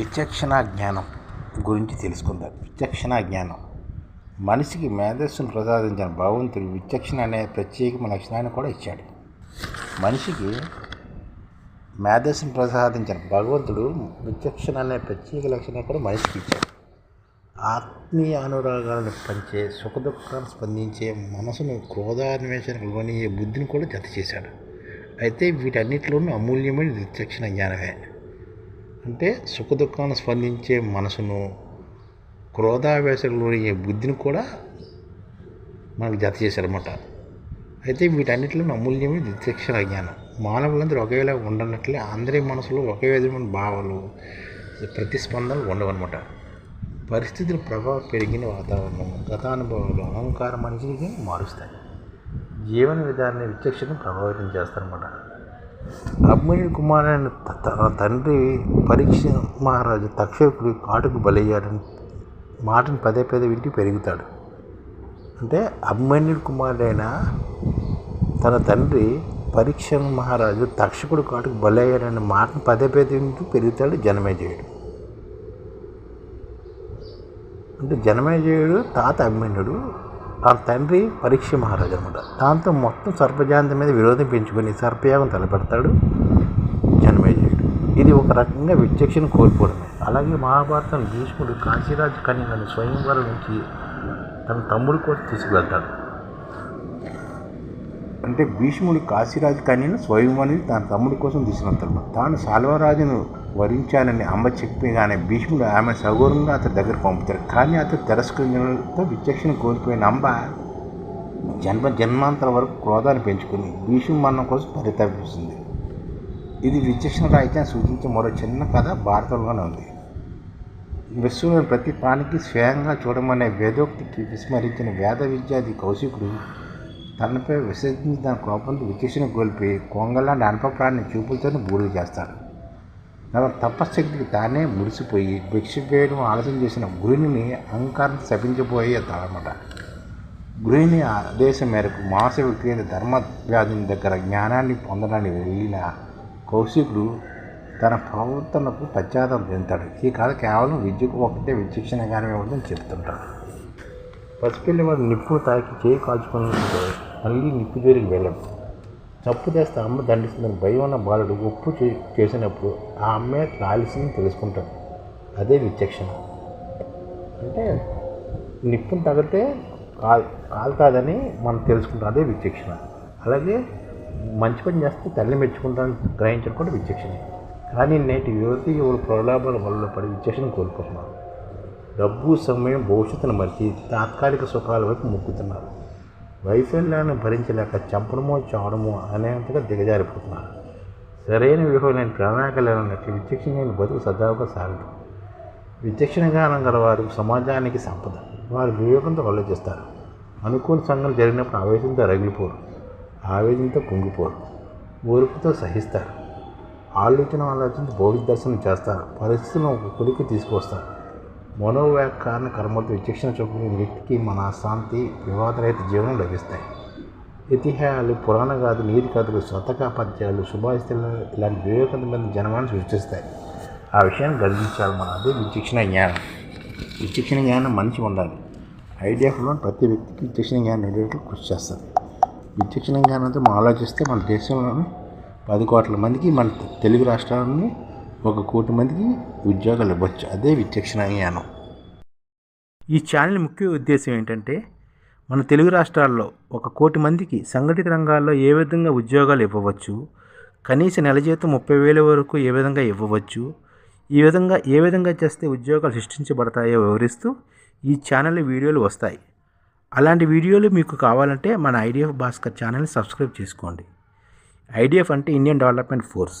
విచక్షణ జ్ఞానం గురించి తెలుసుకుందాం. విచక్షణ జ్ఞానం. మనిషికి మేధస్సును ప్రసాదించిన భగవంతుడు విచక్షణ అనే ప్రత్యేకమైన లక్షణాన్ని కూడా ఇచ్చాడు. మనిషికి మేధస్సును ప్రసాదించిన భగవంతుడు విచక్షణ అనే ప్రత్యేక లక్షణాన్ని కూడా మనిషికి ఇచ్చాడు. ఆత్మీయ అనురాగాలను పంచే సుఖదుఖాలను స్పందించే మనసును క్రోధాన్వేషణకు లోనియే బుద్ధిని కూడా జత చేశాడు అయితే వీటన్నిటిలోనూ అమూల్యమైన విచక్షణ జ్ఞానమే. అంటే సుఖదుఖాలను స్పందించే మనసును క్రోధావేశంలోని బుద్ధిని కూడా మనకు జత చేశారన్నమాట. అయితే వీటన్నిటిలో అమూల్యమే విచక్షణ జ్ఞానం. మానవులందరూ ఒకేలా ఉండనట్లే అందరి మనసులో ఒకే విధమైన భావాలు ప్రతిస్పందనలు ఉండవన్నమాట. పరిస్థితుల ప్రభావం పెరిగిన వాతావరణం గతానుభవాలు అహంకారం మనిషిని మారుస్తాయి. జీవన విధానాన్ని విచక్షణ ప్రభావితం చేస్తారన్నమాట. అభిమన్యుడు కుమారుని తన తండ్రి పరీక్ష మహారాజు తక్షకుడి కాటుకు బలయ్యాడని మాటను పదే పదే వింటూ పెరుగుతాడు. అంటే అభిమన్యుడు కుమారుడైన తన తండ్రి పరీక్ష మహారాజు తక్షకుడు కాటుకు బలయ్యాడనే మాటను పదే పదే వింటూ పెరుగుతాడు జనమేజయుడు. అంటే జనమేజయుడు తాత అభిమన్యుడు వాళ్ళ తండ్రి పరీక్ష మహారాజు అనమాట. దాంతో మొత్తం సర్పజాంతి మీద విరోధం పెంచుకొని సర్పయాగం తలపెడతాడు జన్మేజయుడు ఇది ఒక రకంగా విచక్షణ కోల్పోవడమే. అలాగే మహాభారతం భీష్ముడు కాశీరాజు కన్యలను స్వయంవరం నుంచి తన తమ్ముడు కోసం తీసుకువెళ్తాడు. అంటే భీష్ముడు కాశీరాజు కన్యను స్వయంవరం తన తమ్ముడి కోసం తీసుకువెళ్తాడు తాను సాల్వరాజును వరించానని అమ్మ చెప్పగానే భీష్ముడు ఆమె సగౌరవంగా అతని దగ్గర పంపుతాడు. కానీ అతను తిరస్కరించడంతో విచక్షణ కోల్పోయిన అంబ జన్మ జన్మాంతరం వరకు క్రోధాన్ని పెంచుకుని భీష్మ మరణం కోసం పరితపిస్తుంది. ఇది విచక్షణ రాహిత్యాన్ని సూచించే మరో చిన్న కథ భారతంలోనే ఉంది. విశ్వంలోని ప్రతి ప్రాణికి స్వయంగా చూడమనే వేదోక్తికి విస్మరించిన వేద విద్యాది కౌశికుడు తనపై విసర్జించిన కోపంతో విచక్షణ కోల్పోయి కొంగలాంటి అనపప్రాణిని చూపులతోనే బూడిద చేస్తాడు. తన తపశక్తికి తానే మురిసిపోయి భిక్ష వేయడం ఆలస్యం చేసిన గురుని అహంకారం శపించబోయేతాడనమాట గృహిణి ఆదేశం మేరకు మాస విక్రేత ధర్మ వ్యాధిని దగ్గర జ్ఞానాన్ని పొందడానికి వెళ్ళిన కౌశికుడు తన ప్రవర్తనకు పశ్చాత్తాపం చెందుతాడు. ఈ కాదు కేవలం విద్యకు ఒకటే విచక్షణగానే ఉందని చెప్తుంటాడు. పసిపిల్లి వాడు నిప్పు తాకి చేయి కాల్చుకున్నట్టు మళ్ళీ నిప్పు జోలికి వెళ్ళాం. తప్పు చేస్తే అమ్మ దండిస్తుందని భయం ఉన్న బాలుడు ఉప్పు చేసినప్పుడు ఆ అమ్మే కాల్సిందని తెలుసుకుంటాడు. అదే విచక్షణ. అంటే నిప్పును తగితే కాల్ కాలుతుందని మనం తెలుసుకుంటాం. అదే విచక్షణ. అలాగే మంచి పని చేస్తే తల్లి మెచ్చుకుంటాను గ్రహించడం కూడా విచక్షణ. కానీ నేటి యువతి యువల ప్రలాభాల వల్ల పడి విచక్షణ కోల్పోతున్నారు? డబ్బు సమయం భవిష్యత్తును మరిచి తాత్కాలిక సుఖాల వైపు మొక్కుతున్నారు. వైఫల్యాన్ని భరించలేక చంపడమో చావడమో అనేంతగా దిగజారిపోతున్నారు. సరైన వ్యూహం లేని ప్రణాళికలు విచక్షణ లేని బతుకు సజావుగా సాగదు. విచక్షణ జ్ఞానం గలవారు సమాజానికి సంపద. వారు వివేకంతో ఆలోచిస్తారు అనుకూల సంఘం జరిగినప్పుడు ఆవేశంతో రగిలిపోరు. ఆవేశంతో కుంగిపోరు. ఓర్పుతో సహిస్తారు. ఆలోచన ఆలోచనతో భౌతిక దర్శనం చేస్తారు. పరిస్థితులను ఒక కొలికి తీసుకొస్తారు మనోవ్యాకారణ కర్మతో విచక్షణ చూపుకునే వ్యక్తికి మన శాంతి వివాదరహిత జీవనం లభిస్తాయి. ఇతిహాయాలు పురాణ గాథలు నీతి కథలు స్వతక పద్యాలు సుభాషితులు ఇలాంటి వివేకవంతమైన జనమాన్ని సృష్టిస్తాయి. ఆ విషయాన్ని గర్వించాలి మన అదే విచక్షణ జ్ఞానం. విచక్షణ జ్ఞానం మనిషి ఉండాలి. ఐడియాలో ప్రతి వ్యక్తికి విచక్షణ జ్ఞానం ఉండేటట్లు కృషి చేస్తారు. విచక్షణ జ్ఞానంతో మనం ఆలోచిస్తే మన దేశంలోని పది కోట్ల మందికి మన తెలుగు రాష్ట్రాలని ఒక కోటి మందికి ఉద్యోగాలు ఇవ్వచ్చు. అదే విచక్షణ జ్ఞానం. ఈ ఛానల్ ముఖ్య ఉద్దేశం ఏంటంటే మన తెలుగు రాష్ట్రాల్లో ఒక కోటి మందికి సంఘటిత రంగాల్లో ఏ విధంగా ఉద్యోగాలు ఇవ్వవచ్చు కనీస నెల జీతం ముప్పై వేల వరకు ఏ విధంగా ఇవ్వవచ్చు ఈ విధంగా ఏ విధంగా చేస్తే ఉద్యోగాలు సృష్టించబడతాయో వివరిస్తూ ఈ ఛానల్ వీడియోలు వస్తాయి. అలాంటి వీడియోలు మీకు కావాలంటే మన ఐడిఎఫ్ భాస్కర్ ఛానల్ని సబ్స్క్రైబ్ చేసుకోండి. ఐడిఎఫ్ అంటే ఇండియన్ డెవలప్మెంట్ ఫోర్స్.